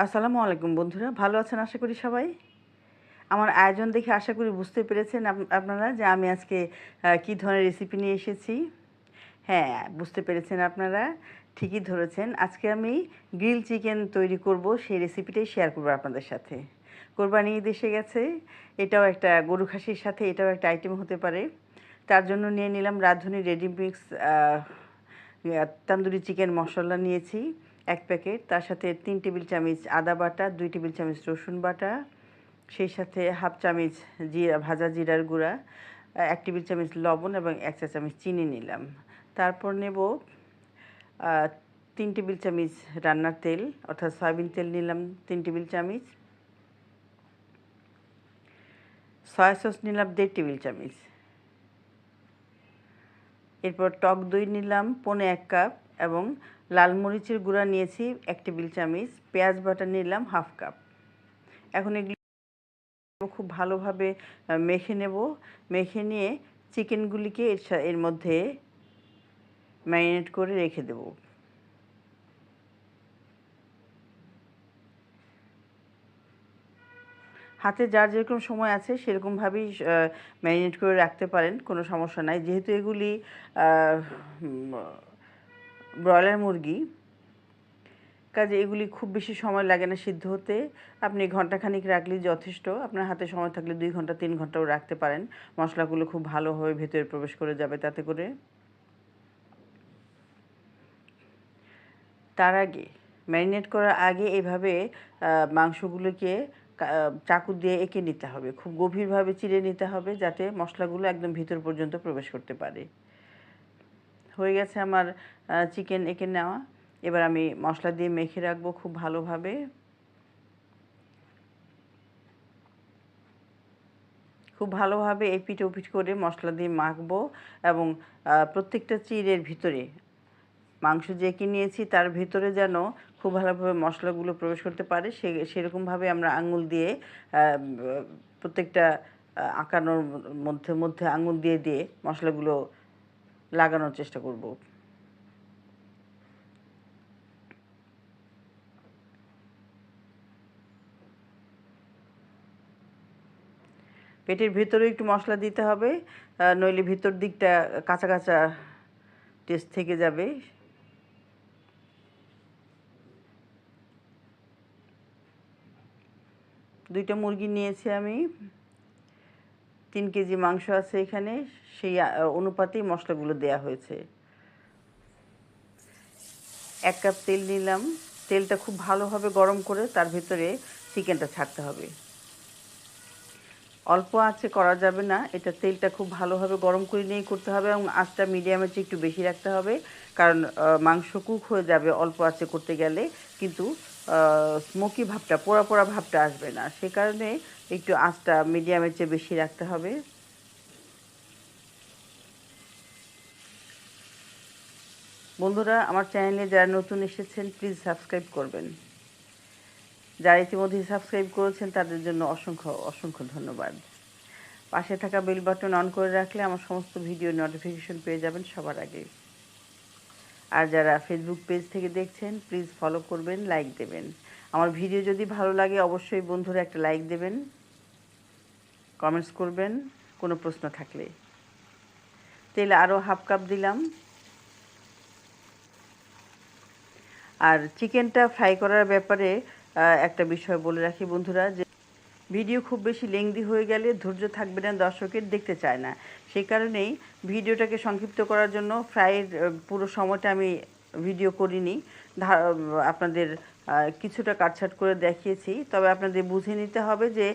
আসসালামু আলাইকুম বন্ধুরা, ভালো আছেন আশা করি সবাই? আমার আয়োজন দেখে আশা করি বুঝতে পেরেছেন আপ- আপনারা যে আমি আজকে কী ধরনের রেসিপি নিয়ে এসেছি। হ্যাঁ বুঝতে পেরেছেন আপনারা, ঠিকই ধরেছেন। আজকে আমি গ্রিল চিকেন তৈরি করব, সেই রেসিপিটাই শেয়ার করব আপনাদের সাথে। কোরবানি এসে গেছে, এটাও একটা গরু খাসির সাথে এটাও একটা আইটেম হতে পারে। তার জন্য নিয়ে নিলাম Radhuni ready mix tandoori chicken masala নিয়েছি। এক প্যাকেট। তার সাথে তিন টেবিল চামচ আদা বাটা, দুই টেবিল চামচ রসুন বাটা, সেই সাথে হাফ চামচ জিরা, ভাজা জিরার গুঁড়া এক টেবিল চামচ লবণ এবং এক চা চামচ চিনি নিলাম। তারপর নেব তিন টেবিল চামচ রান্নার তেল, অর্থাৎ সয়াবিন তেল নিলাম তিন টেবিল চামচ। সয়া সস নিলাম দেড় টেবিল চামচ। এরপর টক দই নিলাম পনে এক কাপ। এবং লাল মরিচের গুঁড়া নিয়েছি এক টেবিল চামচ, পেঁয়াজ বাটা নিলাম হাফ কাপ। এখন এগুলো খুব ভালোভাবে মেখে নেব। মেখে নিয়ে চিকেনগুলিকে এর এর মধ্যে ম্যারিনেট করে রেখে দেব। হাতে যার যেরকম সময় আছে সেরকমভাবেই ম্যারিনেট করে রাখতে পারেন, কোনো সমস্যা নাই। যেহেতু এগুলি ব্রয়লার মুরগি। কাজে এগুলি খুব বেশি সময় লাগে না সিদ্ধ হতে। আপনি ঘন্টাখানিক রাখলেই যথেষ্ট। আপনার হাতে সময় থাকলে দুই ঘণ্টা, তিন ঘন্টাও রাখতে পারেন। মশলাগুলো খুব ভালোভাবে ভেতরে প্রবেশ করে যাবে তাতে করে। তার আগে, ম্যারিনেট করার আগে এভাবে মাংসগুলোকে চাকু দিয়ে এঁকে নিতে হবে। খুব গভীরভাবে চিড়ে নিতে হবে যাতে মশলাগুলো একদম ভিতর পর্যন্ত প্রবেশ করতে পারে। হয়ে গেছে আমার চিকেন এঁকে নেওয়া। এবার আমি মশলা দিয়ে মেখে রাখব খুব ভালোভাবে। খুব ভালোভাবে এপিট ওপিট করে মশলা দিয়ে মাখবো এবং প্রত্যেকটা চিড়ের ভিতরে, মাংস যে এঁকে নিয়েছি তার ভিতরে যেন খুব ভালোভাবে মশলাগুলো প্রবেশ করতে পারে। সে, সেরকমভাবে আমরা আঙুল দিয়ে প্রত্যেকটা আঁকানোর মধ্যে মধ্যে আঙুল দিয়ে দিয়ে মশলাগুলো লাগানোর চেষ্টা করব। পেটের ভেতরে একটু মশলা দিতে হবে নইলে ভিতর দিকটা কাঁচা কাঁচা টেস্ট থেকে যাবে। দুইটা মুরগি নিয়েছি আমি। তিন কেজি মাংস আছে এখানে, সেই অনুপাতেই মশলাগুলো দেয়া হয়েছে। এক কাপ তেল নিলাম। তেলটা খুব ভালোভাবে গরম করে তার ভিতরে চিকেনটা ছাড়তে হবে। অল্প আঁচে করা যাবে না। এটা তেলটা খুব ভালোভাবে গরম করে নিয়েই করতে হবে এবং আঁচটা মিডিয়ামের চেয়ে একটু বেশি রাখতে হবে। কারণ মাংস কুক হয়ে যাবে অল্প আঁচে করতে গেলে। কিন্তু স্মোকি ভাবটা, পোড়া পোড়া ভাবটা আসবে না। সে কারণে একটু আঁচটা মিডিয়ামের চেয়ে বেশি রাখতে হবে। বন্ধুরা, আমার চ্যানেলে যারা নতুন এসেছেন প্লিজ সাবস্ক্রাইব করবেন। যারা ইতিমধ্যে সাবস্ক্রাইব করেছেন, তাদের জন্য অসংখ্য অসংখ্য ধন্যবাদ। পাশে থাকা বেল বাটন অন করে রাখলে আমার সমস্ত ভিডিও নোটিফিকেশন পেয়ে যাবেন সবার আগে। আর যারা ফেসবুক পেজ থেকে দেখছেন প্লিজ ফলো করবেন লাইক দেবেন। আমার ভিডিও যদি ভালো লাগে, অবশ্যই বন্ধুরা একটা লাইক দেবেন। কমেন্টস করবেন, কোনো প্রশ্ন থাকলে। তেল আরও হাফ কাপ দিলাম। আর চিকেনটা ফ্রাই করার ব্যাপারে একটা বিষয় বলে রাখি বন্ধুরা যে ভিডিও খুব বেশি লেংদি হয়ে গেলে ধৈর্য থাকবে না, দর্শকের দেখতে চায় না। সেই কারণেই ভিডিওটাকে সংক্ষিপ্ত করার জন্য ফ্রাইয়ের পুরো সময়টা আমি ভিডিও করিনি। আপনাদের কিছুটা কাটছাট করে দেখিয়েছি। তবে আপনাদের বুঝে নিতে হবে যে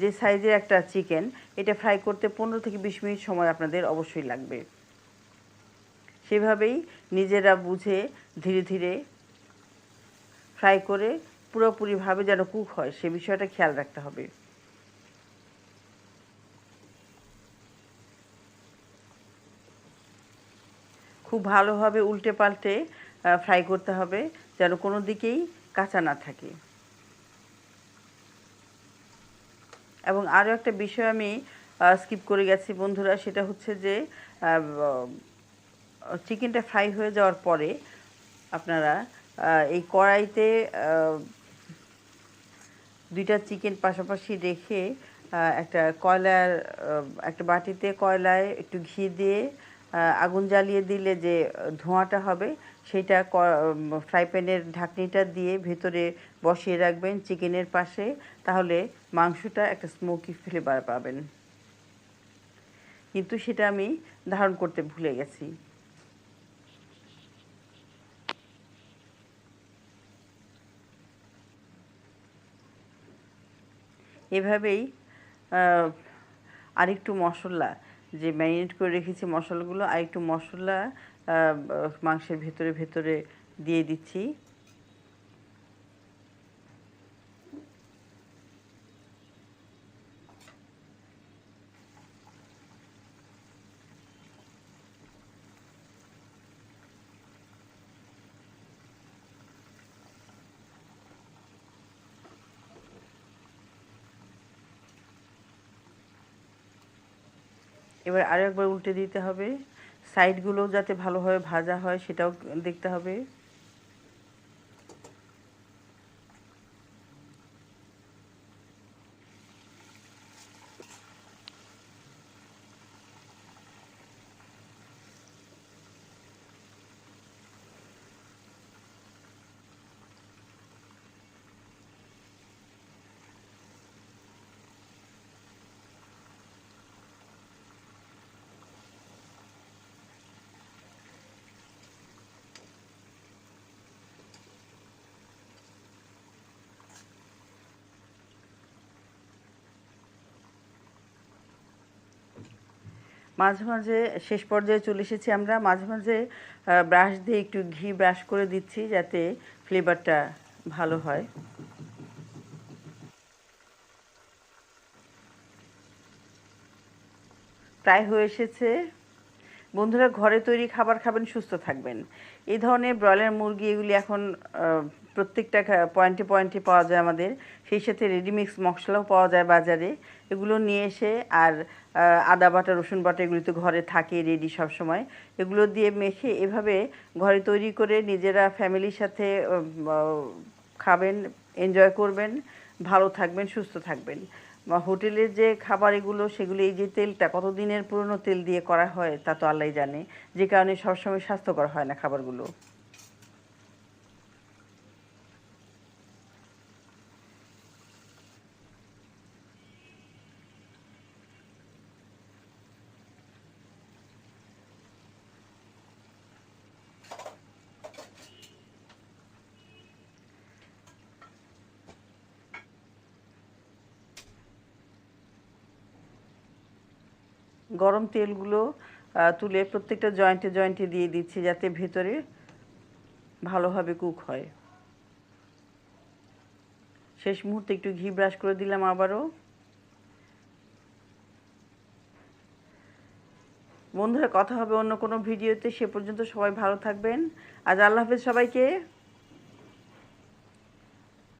যে সাইজের একটা চিকেন, এটা ফ্রাই করতে পনেরো থেকে বিশ মিনিট সময় আপনাদের অবশ্যই লাগবে। সেভাবেই নিজেরা বুঝে ধীরে ধীরে ফ্রাই করে পুরোপুরিভাবে যেন কুক হয়, সে বিষয়টা খেয়াল রাখতে হবে। খুব ভালোভাবে উল্টে পাল্টে ফ্রাই করতে হবে, যেন কোনো দিকেই কাঁচা না থাকে। এবং আরও একটা বিষয় আমি স্কিপ করে গেছি বন্ধুরা, সেটা হচ্ছে যে চিকেনটা ফ্রাই হয়ে যাওয়ার পরে আপনারা এই কড়াইতে দুইটা চিকেন পাশাপাশি রেখে একটা কয়লার একটা বাটিতে কয়লায় একটু ঘি দিয়ে আগুন জ্বালিয়ে দিলে যে ধোঁয়াটা হবে, সেটা ফ্রাই প্যানের ঢাকনিটা দিয়ে ভেতরে বসিয়ে রাখবেন চিকেনের পাশে, তাহলে মাংসটা একটা স্মোকি ফ্লেভার পাবেন। কিন্তু সেটা আমি ধারণ করতে ভুলে গেছি। এভাবেই আরেকটু মশলা, যে ম্যারিনেট করে রেখেছি মশলাগুলো, আরেকটু মশলা মাংসের ভেতরে ভেতরে দিয়ে দিচ্ছি। এবার আরও একবার উল্টে দিতে হবে। সাইডগুলো যাতে ভালোভাবে ভাজা হয় সেটাও দেখতে হবে। মাঝে মাঝে শেষ পর্যায়ে চলে এসেছি আমরা। মাঝে মাঝে ব্রাশ দিয়ে একটু ঘি ব্রাশ করে দিচ্ছি যাতে ফ্লেভারটা ভালো হয়। প্রায় হয়ে এসেছে। বন্ধুরা, ঘরে তৈরি খাবার খাবেন, সুস্থ থাকবেন। এই ধরনের ব্রয়লার মুরগি এগুলি এখন প্রত্যেকটা পয়েন্টে পয়েন্টে পাওয়া যায় আমাদের। সেই সাথে রেডিমিক্স মশলাও পাওয়া যায় বাজারে। এগুলো নিয়ে এসে আর আদা বাটা, রসুন বাটা এগুলি তো ঘরে থাকে রেডি সব সময় এগুলো দিয়ে মেখে এভাবে ঘরে তৈরি করে নিজেরা ফ্যামিলির সাথে খাবেন এনজয় করবেন, ভালো থাকবেন, সুস্থ থাকবেন। হোটেলের যে খাবার এগুলো, সেগুলো এই যে তেলটা, কতদিনের পুরনো তেল দিয়ে করা হয় তা তো আল্লাহ জানে। যে কারণে সবসময় স্বাস্থ্যকর হয় না খাবারগুলো। গরম তেলগুলো তুলে প্রত্যেকটা জয়েন্টে জয়েন্টে দিয়ে দিচ্ছি যাতে ভেতরে ভালোভাবে কুক হয়। শেষ মুহূর্তে একটু ঘি ব্রাশ করে দিলাম আবারও। বন্ধুরা, কথা হবে অন্য কোনো ভিডিওতে সে পর্যন্ত সবাই ভালো থাকবেন। আজ আল্লাহ হাফেজ সবাইকে।